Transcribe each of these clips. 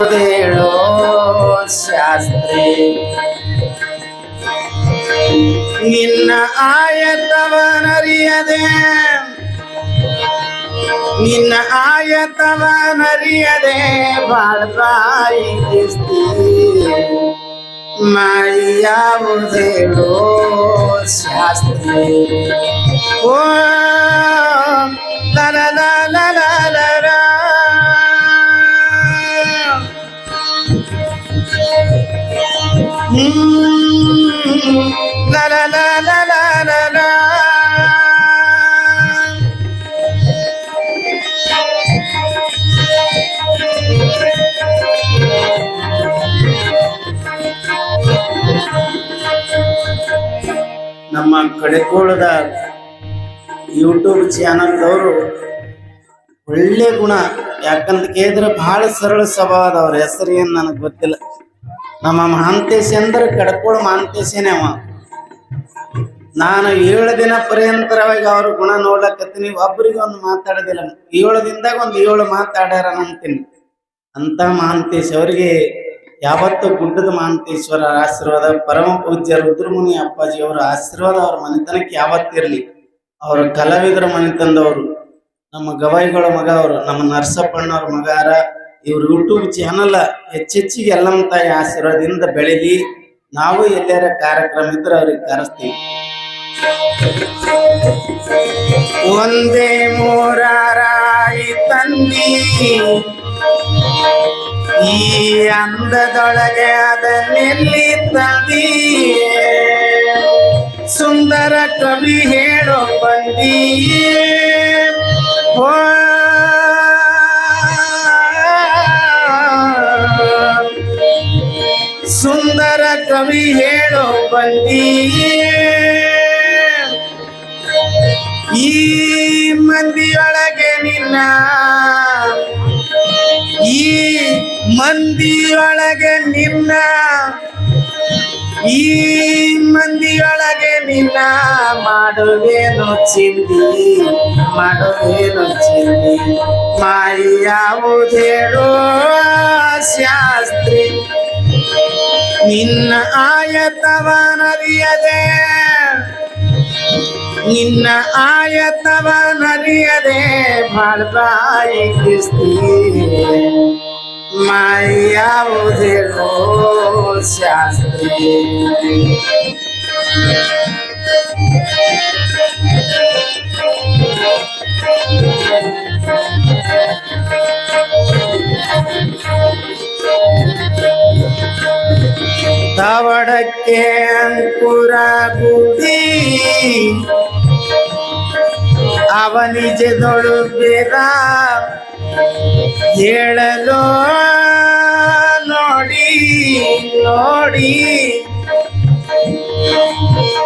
ಹೇಳೋ ಶಾಸ್ತ್ರಿ ನಿನ್ನ ಆಯತವನರಿಯದೆ ನಿನ್ನ ಆಯತವನರಿಯದೆ ಬಾಳ್ಬಾಯಿ ಕಿಸ್ತಿ ಮಾಯಾವುದೇಳೋ ಶಾಸ್ತ್ರಿ ಓ ಲಲ ಹ್ಮ್. la la la la. ನಮ್ಮ ಕಡೆಕೋಳದ ಯೂಟ್ಯೂಬ್ ಚಾನಲ್ದವರು ಒಳ್ಳೆ ಗುಣ ಯಾಕಂತ ಕೇಳಿದ್ರೆ ಬಹಳ ಸರಳ ಸ್ವಭಾವದವ್ರ ಹೆಸರು ಏನು ನನಗೆ ಗೊತ್ತಿಲ್ಲ ನಮ್ಮ ಮಾಂತೇಶಿ ಅಂದ್ರೆ ಕಡ್ಕೊಳ್ ಮಹಾಂತೇಶನೇ ಅವ. ನಾನು ಏಳು ದಿನ ಪರ್ಯಂತರವಾಗಿ ಅವ್ರ ಗುಣ ನೋಡ್ಲಕತ್ತೀನಿ, ಒಬ್ರಿಗೆ ಒಂದು ಮಾತಾಡೋದಿಲ್ಲ. ಏಳು ದಿನದಾಗ ಒಂದು ಏಳು ಮಾತಾಡ್ಯಾರ ಅಂತೀನಿ. ಅಂತ ಮಾಂತೇಶ್ ಅವರಿಗೆ ಯಾವತ್ತು ಗುಡ್ಡದ ಮಾಂತೇಶ್ವರ ಆಶೀರ್ವಾದ, ಪರಮ ಪೂಜ್ಯ ರುದ್ರಮುನಿ ಅಪ್ಪಾಜಿ ಅವರ ಆಶೀರ್ವಾದ ಅವ್ರ ಮನೆತನಕ್ಕೆ ಯಾವತ್ತಿರಲಿ ಅವರ ಕಲಾವಿದರ ಮನೆತನದವರು ನಮ್ಮ ಗವಾಯಿಗಳ ಮಗ ಅವರು, ನಮ್ಮ ನರಸಪ್ಪಣ್ಣವ್ರ ಮಗಾರ ಇವ್ರ ಯೂಟ್ಯೂಬ್ ಚಾನಲ್ ಹೆಚ್ಚೆಚ್ಚಿಗೆ ಎಲ್ಲಮ್ಮ ತಾಯಿ ಆಶೀರ್ವಾದದಿಂದ ಬೆಳಿಲಿ. ನಾವು ಎಲ್ಲರ ಕಾರ್ಯಕ್ರಮ ಇದ್ರೆ ಅವ್ರಿಗೆ ಕರೆಸ್ತೀವಿ. ಒಂದೇ ಮೂರಾರಾಯಿ ತಂದಿ ಈ ಅಂದದೊಳಗೆ ಅದನ್ನೆಲ್ಲಿ ತಂದಿ ಸುಂದರ ಕವಿ ಹೇಳೋ ಬಂದಿ ಓ ಸುಂದರ ಕವಿ ಹೇಳೋ ಬಂದಿ ಈ ಮಂದಿಯೊಳಗೆ ನಿನ್ನ ಈ ಮಂದಿಯೊಳಗೆ ನಿನ್ನ ಈ ಮಂದಿಯೊಳಗೆ ನಿನ್ನ ಮಾಡುವೇನು ಚಿಂದಿ ಮಾಡುವೇನು ಚಿಂದಿ ಮಾಯಿ ಯಾವುದೇಳೋ ಶಾಸ್ತ್ರಿ ನಿನ್ನ ಆಯತವನರಿಯದೆ ನಿನ್ನ ಆಯತವನರಿಯದೆ ಬಾಳ್ಬಾಯಿ ಕಿಸ್ತಿ ಮಾಯಾವುದೇಳೋ ಶಾಸ್ತ್ರಿ ತವಡಕ್ಕೆ ಅಂಕುರ ಗುಡಿ ಅವನಿಜದೊಳು ಬೇರ ಹೇಳಲು ನೋಡಿ ನೋಡಿ.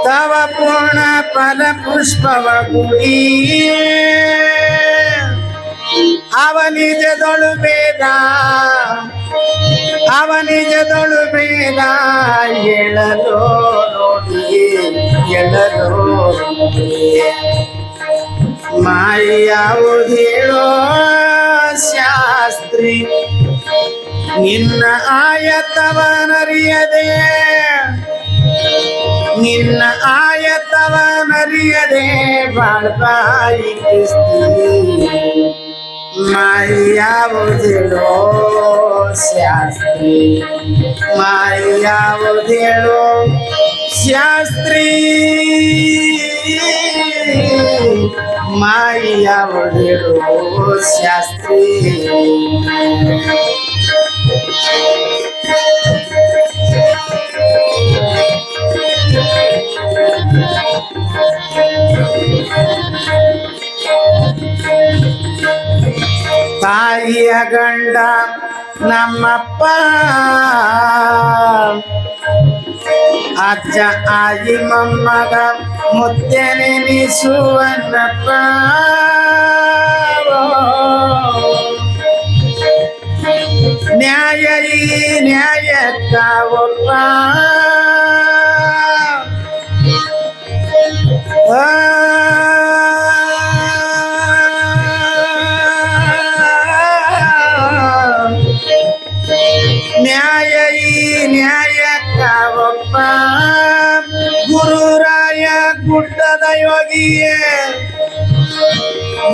ತವ ಪೂರ್ಣ ಫಲ ಪುಷ್ಪವ ಗುಡಿ. ಅವನಿಜದೊಳು ಬೇದ ಅವನಿಜದೊಳು ಬೇಡ ಹೇಳಲು ನೋಡಿ ನೋಡಿ ಮಾಯಾವುದೇಳೋ ಶಾಸ್ತ್ರಿ ನಿನ್ನ ಆಯತವನರಿಯದೆ ನಿನ್ನ ಆಯತವನರಿಯದೆ ಬಾಳ್ಬಾಯಿ ಕಿಸ್ತಿ ಮಾಯಾವುದೇಳೋ ಶಾಸ್ತ್ರಿ ಮಾಯಾವುದೇಳೋ ಶಾಸ್ತ್ರಿ ಮಾಯಾವುದೇಳೋ ಶಾಸ್ತ್ರಿ ತಾಯಿಯ ಗಂಡ ನಮ್ಮಪ್ಪ. ಅಜ್ಜ ಆಯಿ ಮೊಮ್ಮಗ ಮುತ್ತೆ ನೆನೆಸುವನ್ನಪ್ಪ ನ್ಯಾಯ ಈ ನ್ಯಾಯಕ್ಕ ಒಪ್ಪ.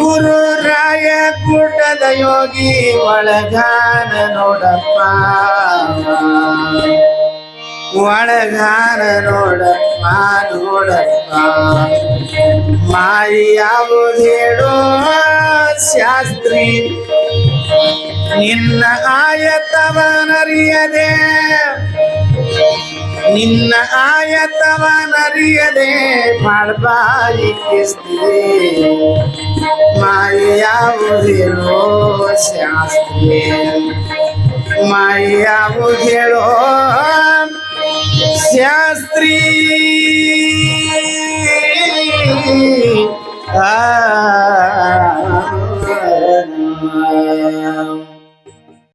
ಗುರು ರಾಯ ಕುಟದ ಯೋಗಿ ಒಳಗಾನ ನೋಡಪ್ಪ. ಒಳಗಾನ ನೋಡಪ್ಪ ನೋಡಪ್ಪ. ಮಾಯಿ ಯಾವುದೇಳೋ ಶಾಸ್ತ್ರಿ. ನಿನ್ನ ಆಯತವನರಿಯದೆ. ನಿನ್ನ ಆಯತವನರಿಯದೆ ಮಾಡ್ಬಾಯಿ ಕಿಸ್ತಿ ಮಾಯಾವುದೇಳೋ ಶಾಸ್ತ್ರಿ ಮಾಯಾವುದೇಳೋ ಶಾಸ್ತ್ರಿ ಆ